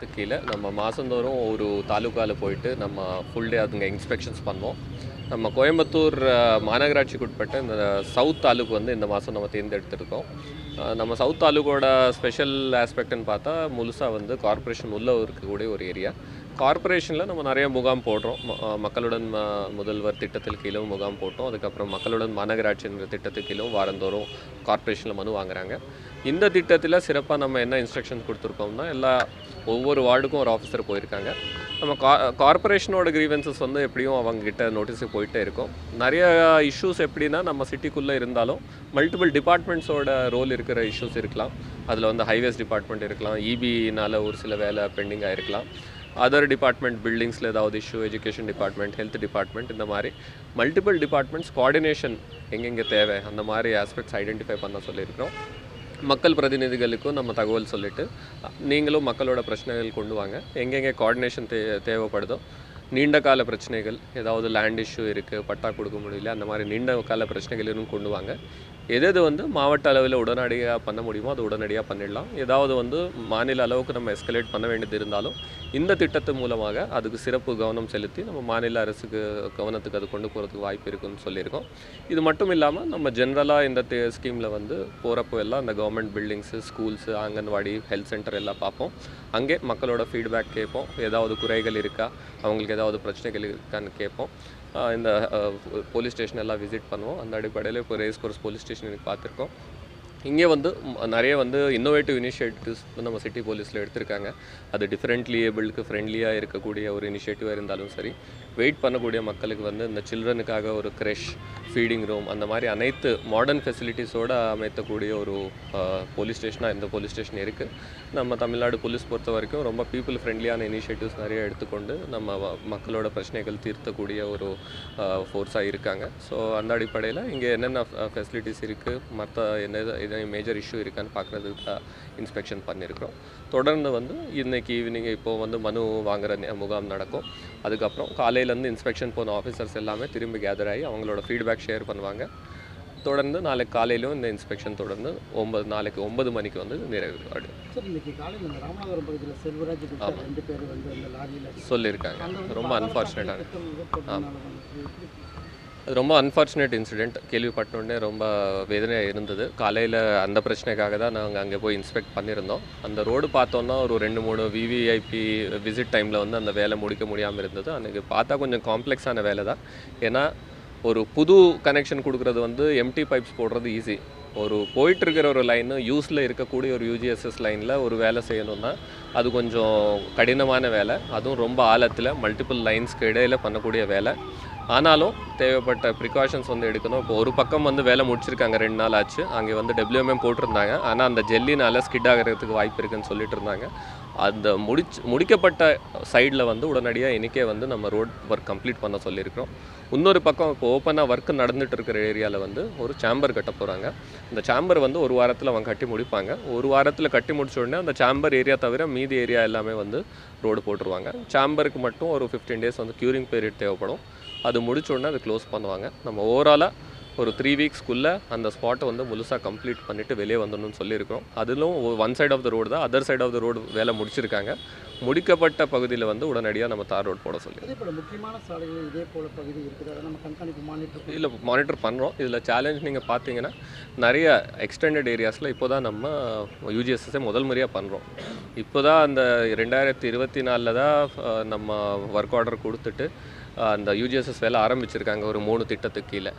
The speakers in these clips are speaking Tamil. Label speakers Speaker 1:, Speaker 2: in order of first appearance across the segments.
Speaker 1: கீழே நம்ம மாதந்தோறும் ஒரு தாலுக்காவில் போயிட்டு நம்ம ஃபுல் டே அதுங்க இன்ஸ்பெக்ஷன்ஸ் பண்ணுவோம். நம்ம கோயம்புத்தூர் மாநகராட்சிக்கு உட்பட்ட இந்த சவுத் தாலுக்கு வந்து இந்த மாதம் நம்ம தேர்ந்தெடுத்திருக்கோம். நம்ம சவுத் தாலுக்கோட ஸ்பெஷல் ஆஸ்பெக்ட்னு பார்த்தா முழுசாக வந்து கார்ப்பரேஷன் உள்ள இருக்கக்கூடிய ஒரு ஏரியா கார்ப்பரேஷனில் நம்ம நிறைய முகாம் போடுறோம். மக்களுடன் ம- முதல்வர் திட்டத்தில் கீழே முகாம் போட்டோம். அதுக்கப்புறம் மக்களுடன் மாநகராட்சிங்கிற என்ற திட்டத்துக்கு கீழும் வாரந்தோறும் கார்ப்பரேஷனில் மனு வாங்குறாங்க. இந்த திட்டத்தில் சிறப்பாக நம்ம என்ன இன்ஸ்ட்ரக்ஷன் கொடுத்துருக்கோம்னா எல்லா ஒவ்வொரு வார்டுக்கும் ஒரு ஆஃபீஸர் போயிருக்காங்க. நம்ம கா கார்ப்பரேஷனோட கிரீவன்சஸ் வந்து எப்படியும் அவங்ககிட்ட நோட்டீஸுக்கு போயிட்டே இருக்கும். நிறைய இஷ்யூஸ் எப்படின்னா நம்ம சிட்டிக்குள்ளே இருந்தாலும் மல்டிபிள் டிபார்ட்மெண்ட்ஸோட ரோல் இருக்கிற இஷ்யூஸ் இருக்கலாம். அதில் வந்து ஹைவேஸ் டிபார்ட்மெண்ட் இருக்கலாம். இபினால் ஒரு சில வேலை பெண்டிங்காக இருக்கலாம் அதர் டிபார்ட்மெண்ட் பில்டிங்ஸில் ஏதாவது issue education department health department இந்த மாதிரி மல்டிபிள் டிபார்ட்மெண்ட்ஸ் கோஆர்டினேஷன் எங்கெங்கே தேவை அந்த மாதிரி ஆஸ்பெக்ட்ஸ் ஐடென்டிஃபை பண்ண சொல்லியிருக்கிறோம். மக்கள் பிரதிநிதிகளுக்கும் நம்ம தகவல் சொல்லிவிட்டு நீங்களும் மக்களோட பிரச்சனைகள் கொண்டு வாங்க. எங்கெங்கே கோஆர்டினேஷன் தே தேவைப்படுதோ நீண்ட கால பிரச்சனைகள் ஏதாவது லேண்ட் இஷ்யூ இருக்குது பட்டா கொடுக்க முடியல அந்த மாதிரி நீண்ட கால பிரச்சனைகள் இன்னும் கொண்டு வாங்க. எது எது வந்து மாவட்ட அளவில் உடனடியாக பண்ண முடியுமோ அது உடனடியாக பண்ணிடலாம். ஏதாவது வந்து மாநில அளவுக்கு நம்ம எஸ்கலேட் பண்ண வேண்டியது இருந்தாலும் இந்த திட்டத்து மூலமாக அதுக்கு சிறப்பு கவனம் செலுத்தி நம்ம மாநில அரசுக்கு கவனத்துக்கு அது கொண்டு போகிறதுக்கு வாய்ப்பு இருக்குன்னு சொல்லியிருக்கோம். இது மட்டும் இல்லாமல் நம்ம ஜென்ரலாக இந்த ஸ்கீமில் வந்து போகிறப்போ எல்லாம் அந்த government buildings schools anganwadi health centre எல்லாம் பார்ப்போம். அங்கே மக்களோட ஃபீட்பேக் கேட்போம். ஏதாவது குறைகள் இருக்கா? அவங்களுக்கு ஏதாவது பிரச்சனைகள் இருக்கான்னு கேட்போம். இந்த போலீஸ் ஸ்டேஷன் எல்லாம் விசிட் பண்ணுவோம். அந்த அடிப்படையில் இப்போ ரேஸ் கோர்ஸ் போலீஸ் ஸ்டேஷன் எனக்கு பார்த்துருக்கோம். இங்கே வந்து நிறைய வந்து இன்னோவேட்டிவ் இனிஷியேட்டிவ்ஸ் நம்ம சிட்டி போலீஸில் எடுத்திருக்காங்க. அது டிஃப்ரெண்ட்லி ஏபிள்க்கு ஃப்ரெண்ட்லியாக இருக்கக்கூடிய ஒரு இனிஷியேட்டிவாக இருந்தாலும் சரி வெயிட் பண்ணக்கூடிய மக்களுக்கு வந்து இந்த சில்ட்ரனுக்காக ஒரு க்ரெஷ் ஃபீடிங் ரூம் அந்த மாதிரி அனைத்து மாடர்ன் ஃபெசிலிட்டிஸோடு அமைத்தக்கூடிய ஒரு போலீஸ் ஸ்டேஷனாக இந்த போலீஸ் ஸ்டேஷன் இருக்குது நம்ம தமிழ்நாடு போலீஸ் பொறுத்த வரைக்கும் ரொம்ப பீப்புள் ஃப்ரெண்ட்லியான இனிஷியேட்டிவ்ஸ் நிறைய எடுத்துக்கொண்டு நம்ம மக்களோட பிரச்சனைகள் தீர்த்தக்கூடிய ஒரு ஃபோர்ஸாக இருக்காங்க. ஸோ அந்த அடிப்படையில் இங்கே என்னென்ன ஃபெசிலிட்டிஸ் இருக்குது மற்ற என்ன எது மேஜர் இஷ்யூ இருக்கான்னு பார்க்குறதுக்கு இன்ஸ்பெக்ஷன் பண்ணியிருக்கிறோம் தொடர்ந்து வந்து இன்றைக்கி ஈவினிங் இப்போது வந்து மனு வாங்குற முகாம் நடக்கும். அதுக்கப்புறம் காலையில் காலையிலேருந்து இன்ஸ்பெக்ஷன் போன ஆஃபீஸர்ஸ் எல்லாமே திரும்பி கேதர் ஆகி அவங்களோட ஃபீட்பேக் ஷேர் பண்ணுவாங்க. தொடர்ந்து நாளைக்கு காலையிலும் இந்த இன்ஸ்பெக்ஷன் தொடர்ந்து ஒன்பது நாளைக்கு ஒன்பது மணிக்கு வந்து நிறைவு அடையும்.
Speaker 2: சார் இன்னைக்கு காலையில் இந்த ராமநாதபுரம் பகுதியில் செல்வராஜ் கிட்ட ரெண்டு பேர் வந்து அந்த லாரியில்
Speaker 1: சொல்லியிருக்காங்க. ரொம்ப
Speaker 2: வந்து எப்படி
Speaker 1: அது ரொம்ப அன்ஃபார்ச்சுனேட் இன்சிடெண்ட் கேள்விப்பட்டோடனே ரொம்ப வேதனையாக இருந்தது. காலையில் அந்த பிரச்சனைக்காக தான் நாங்கள் அங்கே போய் இன்ஸ்பெக்ட் பண்ணியிருந்தோம். அந்த ரோடு பார்த்தோன்னா ஒரு ரெண்டு மூணு விவிஐபி விசிட் டைமில் வந்து அந்த வேலை முடிக்க முடியாமல் இருந்தது. அன்றைக்கி பார்த்தா கொஞ்சம் காம்ப்ளெக்ஸான வேலை தான். ஏன்னா ஒரு புது கனெக்ஷன் கொடுக்குறது வந்து எம்டி பைப்ஸ் போடுறது ஈஸி ஒரு போயிட்டுருக்கிற ஒரு லைனு யூஸில் இருக்கக்கூடிய ஒரு யூஜிஎஸ்எஸ் லைனில் ஒரு வேலை செய்யணும்னா அது கொஞ்சம் கடினமான வேலை. அதுவும் ரொம்ப ஆழத்தில் மல்டிபிள் லைன்ஸ்க்கு இடையில் பண்ணக்கூடிய வேலை. ஆனாலும் தேவைப்பட்ட ப்ரிகாஷன்ஸ் வந்து எடுக்கணும். இப்போ ஒரு பக்கம் வந்து வேலை முடிச்சிருக்காங்க ரெண்டு நாள் ஆச்சு. அங்கே வந்து டபிள்யூஎம்எம் போட்டிருந்தாங்க. ஆனால் அந்த ஜெல்லினால ஸ்கிட் ஆகிறதுக்கு வாய்ப்பு இருக்குன்னு சொல்லிட்டு இருந்தாங்க. அந்த முடிச்சு முடிக்கப்பட்ட சைடில் வந்து உடனடியாக இன்றைக்கே வந்து நம்ம ரோட் ஒர்க் கம்ப்ளீட் பண்ண சொல்லியிருக்கிறோம். இன்னொரு பக்கம் இப்போ ஓப்பனாக ஒர்க் நடந்துட்டு இருக்கிற ஏரியாவில் வந்து ஒரு சேம்பர் கட்ட போகிறாங்க இந்த சேம்பர் வந்து ஒரு வாரத்தில் அவங்க கட்டி முடிப்பாங்க. ஒரு வாரத்தில் கட்டி முடிச்ச உடனே அந்த சேம்பர் ஏரியா தவிர மீதி ஏரியா எல்லாமே வந்து ரோடு போட்டுருவாங்க. சேம்பருக்கு மட்டும் ஒரு ஃபிஃப்டீன் டேஸ் வந்து க்யூரிங் பீரியட் தேவைப்படும். அது முடிச்ச உடனே அதை க்ளோஸ் பண்ணுவாங்க. நம்ம ஓவராலாக ஒரு த்ரீ வீக்ஸ்க்குள்ளே அந்த ஸ்பாட்டை வந்து முழுசாக கம்ப்ளீட் பண்ணிவிட்டு வெளியே வந்துடணும்னு சொல்லியிருக்கிறோம். அதிலும் one side of the road தான் other side of the road வேலை முடிச்சிருக்காங்க. முடிக்கப்பட்ட பகுதியில் வந்து உடனடியாக நம்ம தார் ரோடு போட சொல்லி
Speaker 2: முக்கியமான சாலைகள் இதே போல் பகுதி இருக்குது. அதை நம்ம கண்காணிப்பு மானிட்டர்
Speaker 1: இல்லை மானிட்டர் பண்ணுறோம் இதில் சேலஞ்ச் நீங்கள் பார்த்தீங்கன்னா நிறைய எக்ஸ்டெண்டட் ஏரியாஸில் இப்போ தான் நம்ம யூஜிஎஸ்எஸ்ஸை முதல் முறையாக பண்ணுறோம் இப்போ தான் அந்த ரெண்டாயிரத்தி இருபத்தி நாலில் தான் நம்ம ஒர்க் ஆர்டர் கொடுத்துட்டு அந்த யூஜிஎஸ்எஸ் வேலை ஆரம்பிச்சிருக்காங்க. ஒரு மூணு திட்டத்துக்கு கீழே.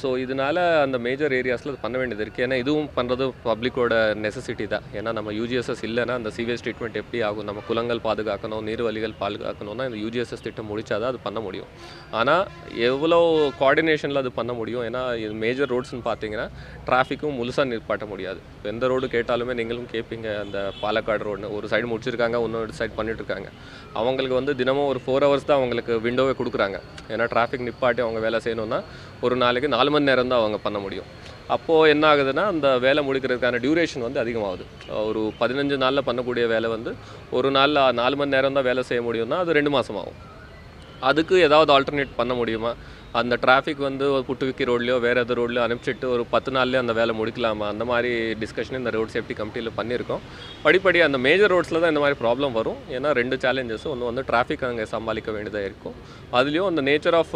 Speaker 1: ஸோ இதனால அந்த மேஜர் ஏரியாஸில் பண்ண வேண்டியது இருக்குது ஏன்னா இதுவும் பண்ணுறது பப்ளிக்கோட நெசசிட்டி தான். ஏன்னா நம்ம யூஜிஎஸ்எஸ் இல்லைன்னா அந்த சீவேஜ் ட்ரீட்மெண்ட் எப்படி ஆகும்? நம்ம குளங்கள் பாதுகாக்கணும் நீர்வழிகள் பாதுகாக்கணும்னா இந்த யூஜிஎஸ்எஸ் திட்டம் முடிச்சாதான் அது பண்ண முடியும். ஆனால் எவ்வளோ கோஆர்டினேஷனில் அது பண்ண முடியும்? ஏன்னா இது மேஜர் ரோட்ஸ்னு பார்த்தீங்கன்னா டிராஃபிக்கும் முழுசாக நிற்பாட்ட முடியாது. எந்த ரோடு கேட்டாலுமே நீங்களும் கேட்பீங்க அந்த பாலக்காடு ரோடு ஒரு சைடு முடிச்சிருக்காங்க இன்னொரு சைடு பண்ணிகிட்டு இருக்காங்க அவங்களுக்கு வந்து தினமும் ஒரு ஃபோர் ஹவர்ஸ் தான் அவங்களுக்கு விண்டோவே கொடுக்குறாங்க. ஏன்னா டிராஃபிக் நிப்பாட்டி அவங்க வேலை செய்யணும்னா ஒரு நாளைக்கு நாலு மணி நேரம் தான் அவங்க பண்ண முடியும். அப்போது என்ன ஆகுதுன்னா அந்த வேலை முடிக்கிறதுக்கான டியூரேஷன் வந்து அதிகமாகுது. ஒரு பதினஞ்சு நாளில் பண்ணக்கூடிய வேலை வந்து ஒரு நாளில் நாலு மணி நேரம் தான் வேலை செய்ய முடியும்னா அது ரெண்டு மாதம் ஆகும் அதுக்கு ஏதாவது ஆல்டர்னேட் பண்ண முடியுமா? அந்த டிராஃபிக் வந்து ஒரு புட்டுவிக்கி ரோட்லையோ வேறு எது ரோட்லையோ அனுப்பிச்சிட்டு ஒரு பத்து நாள்லேயே அந்த வேலை முடிக்கலாமா? அந்த மாதிரி டிஸ்கஷன் இந்த ரோட் சேஃப்டி கமிட்டியில் பண்ணியிருக்கோம். படிப்படி அந்த மேஜர் ரோட்ஸில் தான் இந்த மாதிரி ப்ராப்ளம் வரும். ஏன்னா ரெண்டு சேலஞ்சஸ் ஒன்று வந்து டிராஃபிக் அங்கே சமாளிக்க வேண்டியதாக இருக்கும். அதுலேயும் அந்த நேச்சர் ஆஃப்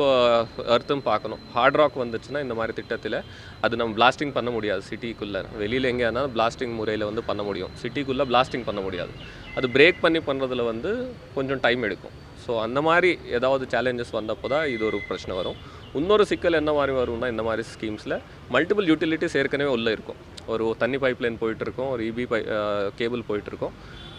Speaker 1: அர்த்தும் பார்க்கணும். ஹார்ட் ராக் வந்துச்சுன்னா இந்த மாதிரி திட்டத்தில் அது நம்ம பிளாஸ்டிங் பண்ண முடியாது. சிட்டிக்குள்ளே வெளியில் எங்கேயானா பிளாஸ்டிங் முறையில் வந்து பண்ண முடியும். சிட்டிக்குள்ளே பிளாஸ்டிங் பண்ண முடியாது. அது பிரேக் பண்ணி பண்ணுறதுல வந்து கொஞ்சம் டைம் எடுக்கும். ஸோ அந்த மாதிரி ஏதாவது சேலஞ்சஸ் வந்தப்போ தான் இது ஒரு பிரச்சனை வரும். இன்னொரு சிக்கல் என்ன மாதிரி வரும்னா இந்த மாதிரி ஸ்கீம்ஸில் மல்டிபிள் யூட்டிலிட்டிஸ் ஏற்கனவே உள்ளே இருக்கும். ஒரு தண்ணி பைப்லைன் போயிட்டுருக்கோம் ஒரு இபி பை கேபிள் போயிட்டுருக்கோம்.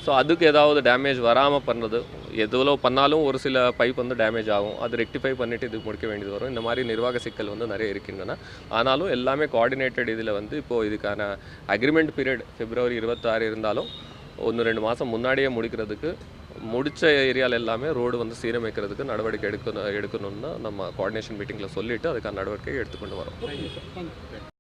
Speaker 1: ஸோ அதுக்கு ஏதாவது டேமேஜ் வராமல் பண்ணுறது எவ்வளோ பண்ணாலும் ஒரு சில பைப் வந்து டேமேஜ் ஆகும். அது ரெக்டிஃபை பண்ணிவிட்டு இது முடிக்க வேண்டியது வரும். இந்த மாதிரி நிர்வாக சிக்கல் வந்து நிறைய இருக்கின்றன. ஆனாலும் எல்லாமே கோஆர்டினேட்டட் இதில் வந்து இப்போது இதுக்கான அக்ரிமெண்ட் பீரியட் பிப்ரவரி இருபத்தாறு இருந்தாலும் ஒன்று ரெண்டு மாதம் முன்னாடியே முடிக்கிறதுக்கு முடித்த ஏரியாவில் எல்லாமே ரோடு வந்து சீரமைக்கிறதுக்கு நடவடிக்கை எடுக்கணும் எடுக்கணும்னு நம்ம கோஆர்டினேஷன் மீட்டிங்கில் சொல்லிவிட்டு அதுக்கான நடவடிக்கை எடுத்துக்கொண்டு வரோம்.